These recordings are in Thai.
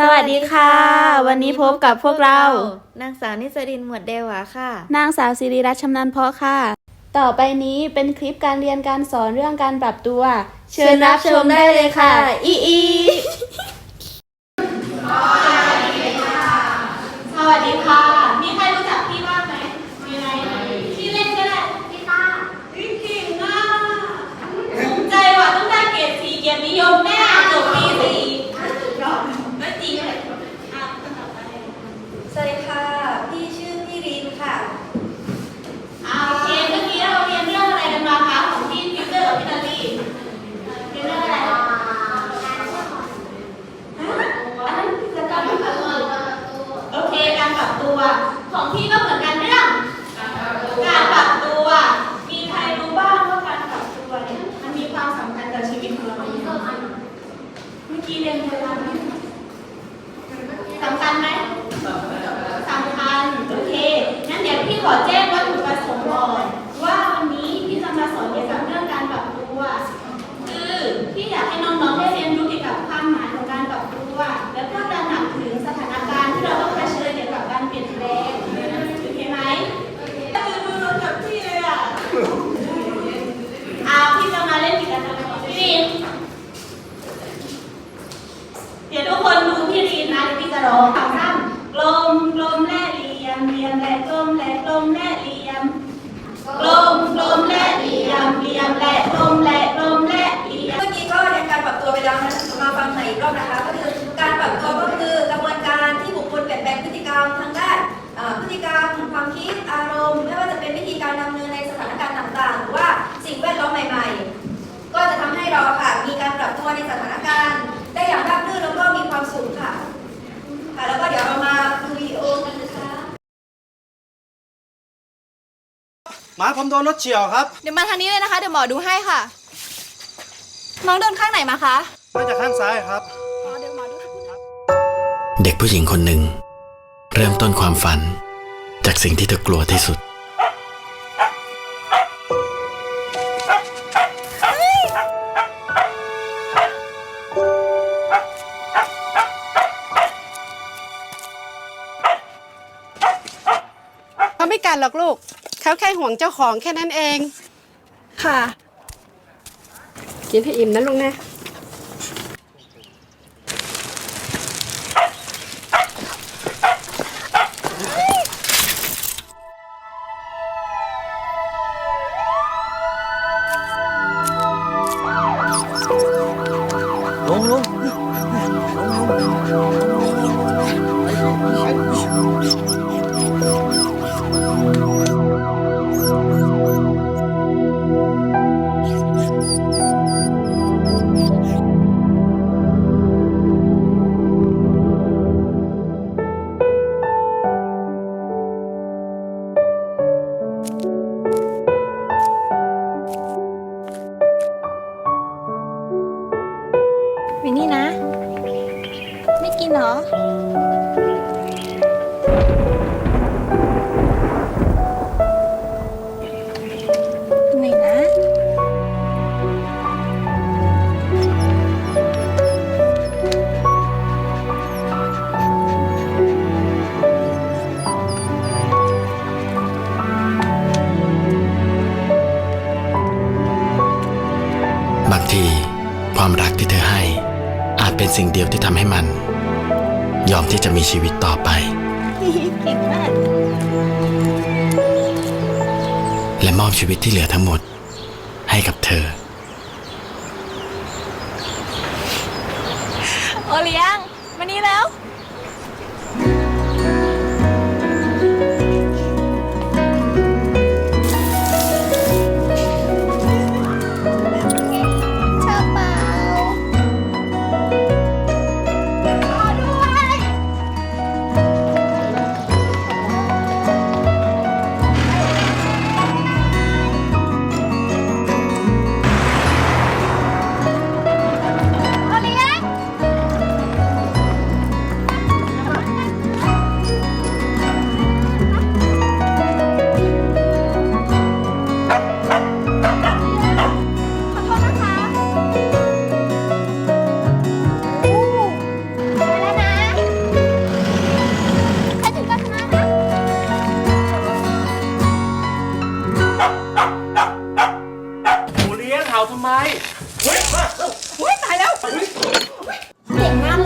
สวัสดีค่ะ วันนี้พบกับพวกเรา นางสาวนิสรินหมวดเดวาค่ะ นางสาวสิริรัตน์ชำนาญเพาะค่ะ ต่อไปนี้เป็นคลิปการเรียนการสอนเรื่องการปรับตัว เชิญรับชมได้เลยค่ะ อีอีสวัสดีค่ะมีใครรู้จักพี่บ้างไหมมีไหมพี่เล่นก็ได้พี่ตาพี่เก่งมากภูมิใจว่ะต้องได้เกรดสี่เกียรตินิยมแน่จบปีสี่ไม่จริงเลยอะคนต่อไป สวัสดีค่ะ พี่ชื่อพี่รินค่ะ อ่าโอเคเมื่อกี้เราเรียนเรื่องอะไรกันมาคะของพี่ฟิวเตอร์กับพี่นาลีเรียนเรื่องอะไรฮะอันนั้นคือการปรับตัวโอเค การปรับตัว ของพี่ก็เหมือนกันเรื่อง การปรับตัว มีใครรู้บ้างว่าการปรับตัวเนี่ยมันมีความสำคัญกับชีวิตของเราไหมเมื่อกี้เรียนไปแล้วไหมสำคัญไหมสำคัญ โอเค งั้นเดี๋ยวพี่ขอแจ้งวัตถุประสงค์ก่อนว่าวันนี้พี่จะมาสอนเกี่ยวกับเรื่องการปรับตัว คือพี่อยากให้น้องๆได้เรียนรู้เกี่ยวกับความหมายของการปรับตัว แล้วก็ตระหนักถึงสถานการณ์ที่เราต้องเผชิญเกี่ยวกับการเปลี่ยนแปลงโอเคไหมมือมือกับพี่เลยอะเอาพี่จะมาเล่นกิจกรรมกับพี่รินเดี๋ยวทุกคนดูพี่รินนะเดี๋ยวพี่จะร้องคำสั้นกลมกลมและเหลี่ยมเหลี่ยมและกลมและกลมและเหลี่ยม กลมกลมและเหลี่ยมเหลี่ยมและกลมและกลมและเหลี่ยม เมื่อกี้ก็เรียนการปรับตัวไปแล้วนะมาฟังใหม่อีกรอบนะคะ ก็คือการปรับตัวก็คือกระบวนการที่บุคคลเปลี่ยนแปลงพฤติกรรมทางด้านเอ่อพฤติกรรมความคิดอารมณ์ ไม่ว่าจะเป็นวิธีการดำเนินในสถานการณ์ต่างๆ หรือว่าสิ่งแวดล้อมใหม่ ๆ ก็จะทำให้เราค่ะมี การปรับตัวในสถานการณ์ ได้อย่างราบรื่นแล้วก็มีความสุขค่ะ ค่ะ แล้วก็เดี๋ยวเรามาดูวิดีโอกันนะคะหมาผมโดนรถเฉียวครับ เดี๋ยวมาทางนี้เลยนะคะ เดี๋ยวหมอดูให้ค่ะ น้องเดินข้างไหนมาคะมาจากข้างซ้ายครับ อ๋อเดี๋ยวหมอดูให้เด็กผู้หญิงคนหนึ่ง เริ่มต้นความฝัน จากสิ่งที่เธอกลัวที่สุด เขาไม่กันหรอกลูก เขาแค่ห่วงเจ้าของแค่นั้นเอง ค่ะ กินให้อิ่มนะลุงนะลงลง เหรอไม่นะ บางที ความรักที่เธอให้ อาจเป็นสิ่งเดียวที่ทำให้มัน ยอมที่จะมีชีวิตต่อไป เก่งมาก และมอบชีวิตที่เหลือทั้งหมดให้กับเธอโอ ทำไม เฮ้ยตายแล้ว เก่งมากเลย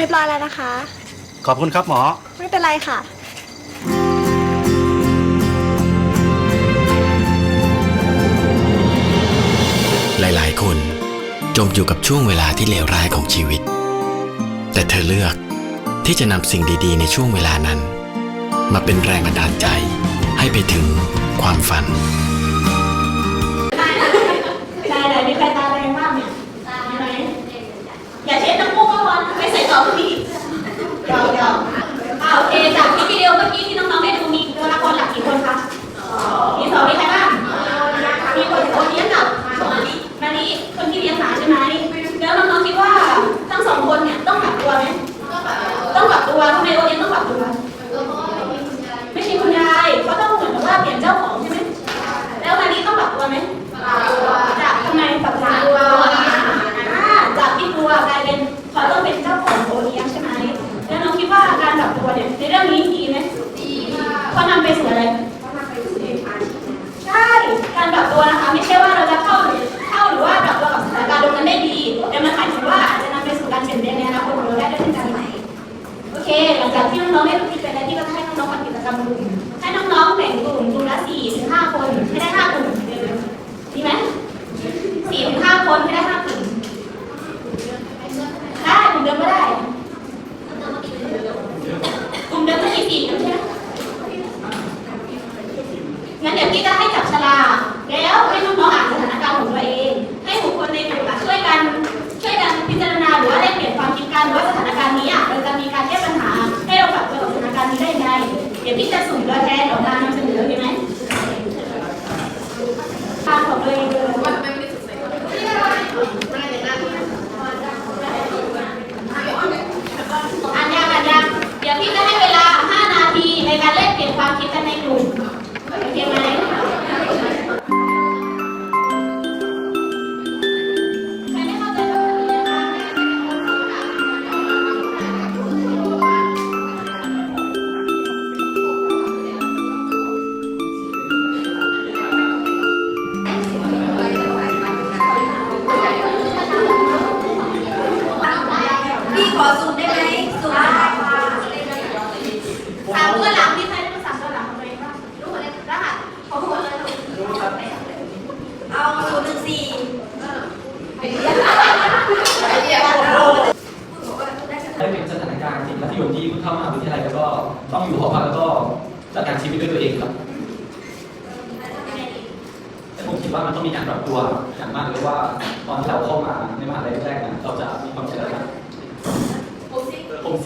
เรียบร้อยแล้วนะคะ ขอบคุณครับหมอ ไม่เป็นไรค่ะ หลายๆ คนจมอยู่กับช่วงเวลาที่เลวร้ายของชีวิต แต่เธอเลือกที่จะนำสิ่งดีๆ ในช่วงเวลานั้น มาเป็นแรงบันดาลใจให้ไปถึงความฝัน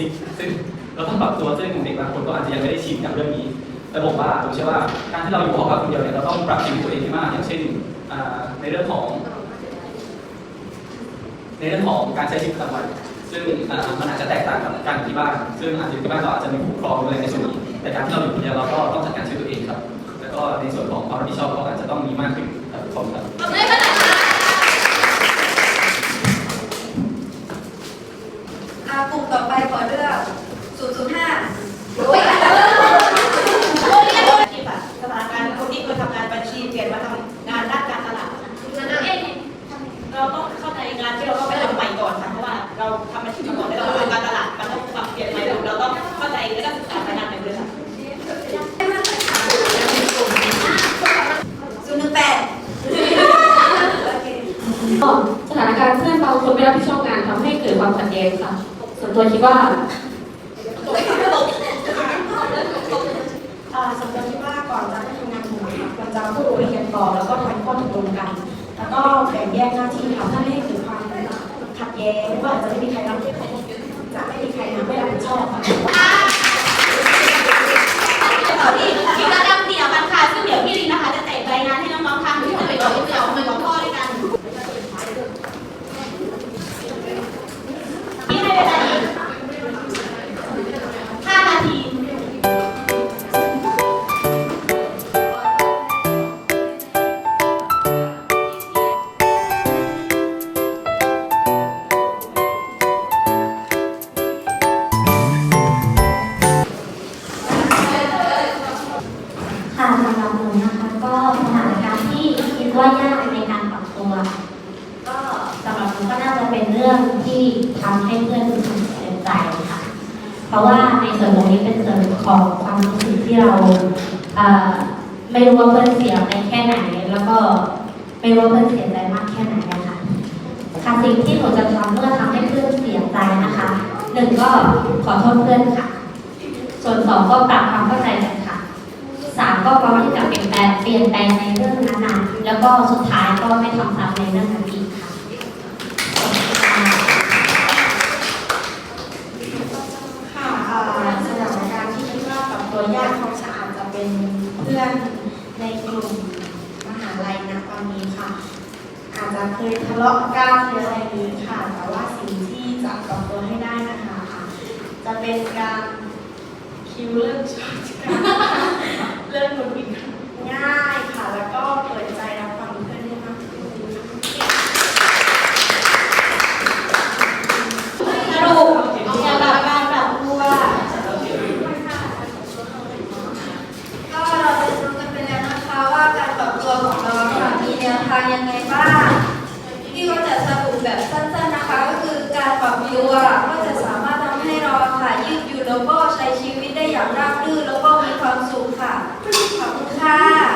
สิบซึ่งเราต้องปรับตัวซึ่งเด็กบางคนก็อาจจะยังไม่ได้ชินกับเรื่องนี้แต่ผมว่าผมเชื่อว่าการที่เราอยู่หอพักคนเดียวเนี่ยเราต้องปรับชีวิตตัวเองให้มาก อย่างเช่นในเรื่องของ ในเรื่องของการใช้ชีวิตประจำวันซึ่งมันอาจจะแตกต่างกับการอยู่ที่บ้าน ซึ่งอาจจะที่บ้านเราอาจจะมีผู้ปกครองอะไรในส่วนนี้แต่การที่เราอยู่คนเดียวเราก็ต้องจัดการชีวิตตัวเองครับ แล้วก็ในส่วนของความรับผิดชอบก็อาจจะต้องมีมากขึ้น มขัดแย้งค่ะ ส่วนตัวคิดว่าอ่าสำหรับที่ว่าก่อนจะให้ทำงานหมู่ค่ะควรจะพูดคุยกันก่อนแล้วก็ทำข้อตกลงกัน แล้วก็แบ่งแยกหน้าที่ค่ะถ้าไม่ให้เกิดความขัดแย้งว่าอาจจะไม่มีใครรับจะไม่มีใครไม่รับผิดชอบค่ะ ไม่รู้ว่าเพื่อนเสียไปแค่ไหน แล้วก็ไม่รู้ว่าเพื่อนเสียใจมากแค่ไหนนะคะค่ะสิ่งที่หนูจะทำเมื่อทำให้เพื่อนเสียใจนะคะหนึ่งก็ขอโทษเพื่อนค่ะ ส่วนสองก็ปรับความเข้าใจกันค่ะสามก็พร้อมที่จะเปลี่ยนแปลงเปลี่ยนแปลงในเรื่องนั้นๆแล้วก็สุดท้ายก็ไม่ทำซ้ำในเรื่องนั้นอีก อนในกลุ่มมหาลัยนะตอนนี้ค่ะ อาจจะเคยทะเลาะกันหรืออะไรนี้ค่ะ แต่ว่าสิ่งที่จะปรับตัวให้ได้นะคะค่ะ จะเป็นการคิวเรื่องชอบกันเรื่องหงุดหงิดง่ายค่ะ แล้วก็เปิดใจรับฟังเพื่อนได้มากขึ้น สรุปเกี่ยวกับการปรับตัว ก็เราได้รู้กันไปแล้วนะคะว่าการปรับตัวของเราค่ะมีแนวทางยังไงบ้างพี่ก็จะสรุปแบบสั้นๆนะคะ ก็คือการปรับตัวก็จะสามารถทำให้เราค่ะ ยืดหยุ่นแล้วก็ใช้ชีวิตได้อย่างราบรื่นแล้วก็มีความสุขค่ะขอบคุณค่ะ